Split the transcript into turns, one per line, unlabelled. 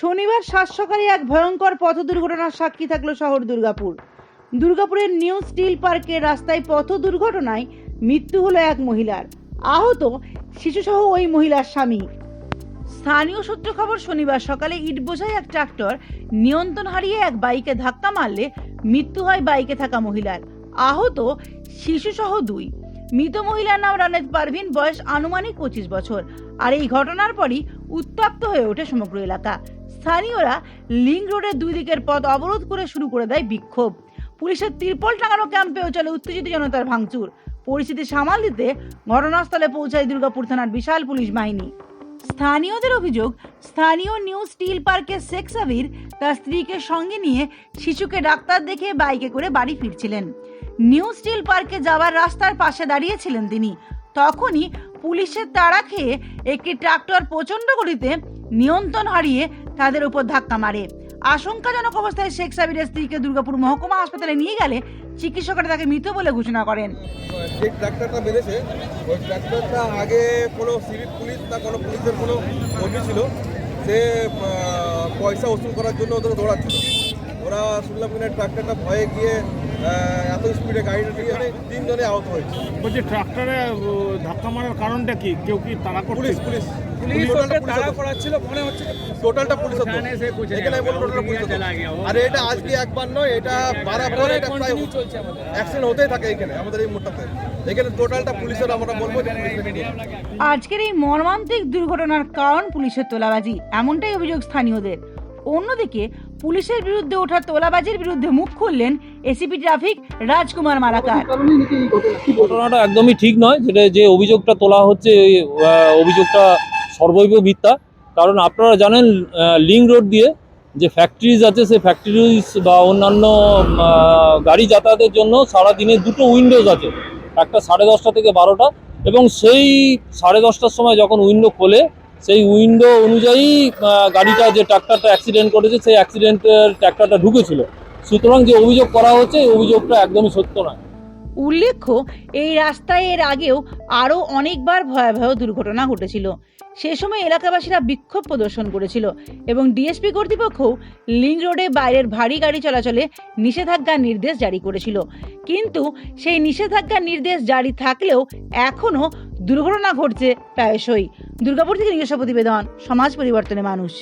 শনিবার সাত সকালে এক ভয়ঙ্কর পথ দুর্ঘটনার সাক্ষী থাকল শহর দুর্গাপুর। দুর্গাপুরের নিউ স্টিল পার্কের রাস্তায় পথ দুর্ঘটনায় মৃত্যু হলো এক মহিলার। আহত শিশুসহ ওই মহিলার স্বামী। স্থানীয় সূত্র খবর, শনিবার সকালে ইট বোঝাই এক ট্রাক্টর নিয়ন্ত্রণ হারিয়ে এক বাইকে ধাক্কা মারলে মৃত্যু হয় বাইকে থাকা মহিলার। আহত শিশুসহ দুই। মৃত মহিলার নাম রানেত পারভিন, বয়স আনুমানিক পঁচিশ বছর। আর এই ঘটনার পরই উত্তপ্ত হয়ে ওঠে সমগ্র এলাকা। স্থানীয়রা লিঙ্ক রোডের দুই দিকের পথ অবরোধ করে শুরু করে দেয় বিক্ষোভ। পুলিশের তিরপল টাঙানো ক্যাম্পেও চলে উত্তেজিত জনতার ভাঙচুর। পরিস্থিতি সামাল দিতে ঘটনাস্থলে পৌঁছায় দুর্গাপুর থানার বিশাল পুলিশ বাহিনী। স্থানীয়দের অভিযোগ, স্থানীয় নিউ স্টিল পার্কের শেখ সাবির তার স্ত্রীকে সঙ্গে নিয়ে শিশুকে ডাক্তার দেখে বাইকে করে বাড়ি ফিরছিলেন। নিউ স্টিল পার্কে যাওয়ার রাস্তার পাশে দাঁড়িয়েছিলেন তিনি। তখনই পুলিশের তাড়া খেয়ে একটি ট্রাক্টর প্রচণ্ড গতিতে নিয়ন্ত্রণ হারিয়ে তাদের উপর ধাক্কা মারে। আশঙ্কাজনক অবস্থায় শেখ সাবিরের স্ত্রীকে দুর্গাপুর মহকুমা হাসপাতালে নিয়ে গেলে চিকিৎসকরা তাকে মৃত বলে ঘোষণা করেন।
যে ট্রাক্টরটা বেঁধেছে ওই ট্রাক্টরটা আগে কোনো সিভিক পুলিশ না কোনো পুলিশের কোনো কর্মী ছিল। সে পয়সা উসুল করার জন্য ওদের দৌড়াচ্ছিল। ওরা শুনলাম কিনা ট্রাক্টরটা ভয়ে গিয়ে এত স্পিডে গাড়িটা নিয়ে তিনজনে আহত হয়েছে।
বলছি ট্রাক্টরে ধাক্কা মারার কারণটা কি? কেউ কি তারা করছে?
Police police.
পুলিশ ওকে তাড়া করাচ্ছিল মনে হচ্ছে
টোটালটা পুলিশের দোষ।
থানে সে পৌঁছে
এখানে টোটালটা পুলিশের আর এটা আজকে একবার নয় এটা বারাবার এটা প্রায়
কন্টিনিউ চলছে আমাদের।
অ্যাক্সিডেন্ট হতেই থাকে এখানে আমাদের এই মোড়টাতে এখানে টোটালটা পুলিশের আমরা বলব যে পুলিশের দোষ।
আজকের এই মর্মান্তিক দুর্ঘটনার কারণ পুলিশের তোলাবাজি এমনটাই অভিযোগ স্থানীয়দের। অন্যদিকে পুলিশের বিরুদ্ধে ওঠা তোলাবাজির বিরুদ্ধে মুখ খুললেন এসিপি ট্রাফিক রাজকুমার মালাকার।
ঘটনাটা একদমই ঠিক নয় যেটা যে অভিযোগটা তোলা হচ্ছে অভিযোগটা সর্বৈব মিথ্যা। কারণ আপনারা জানেন লিঙ্ক রোড দিয়ে যে ফ্যাক্টরিজ আছে, সেই ফ্যাক্টরিজ বা অন্যান্য গাড়ি যাতায়াতের জন্য সারা দিনে দুটো উইন্ডোজ আছে। একটা সাড়ে দশটা থেকে বারোটা এবং সেই সাড়ে দশটার সময় যখন উইন্ডো খোলে, সেই উইন্ডো অনুযায়ী গাড়িটা যে ট্র্যাক্টরটা অ্যাক্সিডেন্ট করেছে, সেই অ্যাক্সিডেন্টের ট্র্যাক্টরটা ঢুকেছিল। সুতরাং যে অভিযোগ করা হচ্ছে, এই অভিযোগটা একদমই সত্য নয়।
উল্লেখ্য, এই রাস্তায় এর আগেও আরও অনেকবার ভয়াবহ দুর্ঘটনা ঘটেছিল। সে সময় এলাকাবাসীরা বিক্ষোভ প্রদর্শন করেছিল এবং ডিএসপি কর্তৃপক্ষও লিঙ্ক রোডে বাইরের ভারী গাড়ি চলাচলে নিষেধাজ্ঞার নির্দেশ জারি করেছিল। কিন্তু সেই নিষেধাজ্ঞার নির্দেশ জারি থাকলেও এখনও দুর্ঘটনা ঘটছে প্রায়শই। দুর্গাপুর থেকে নিজস্ব প্রতিবেদন, সমাজ পরিবর্তনে মানুষ।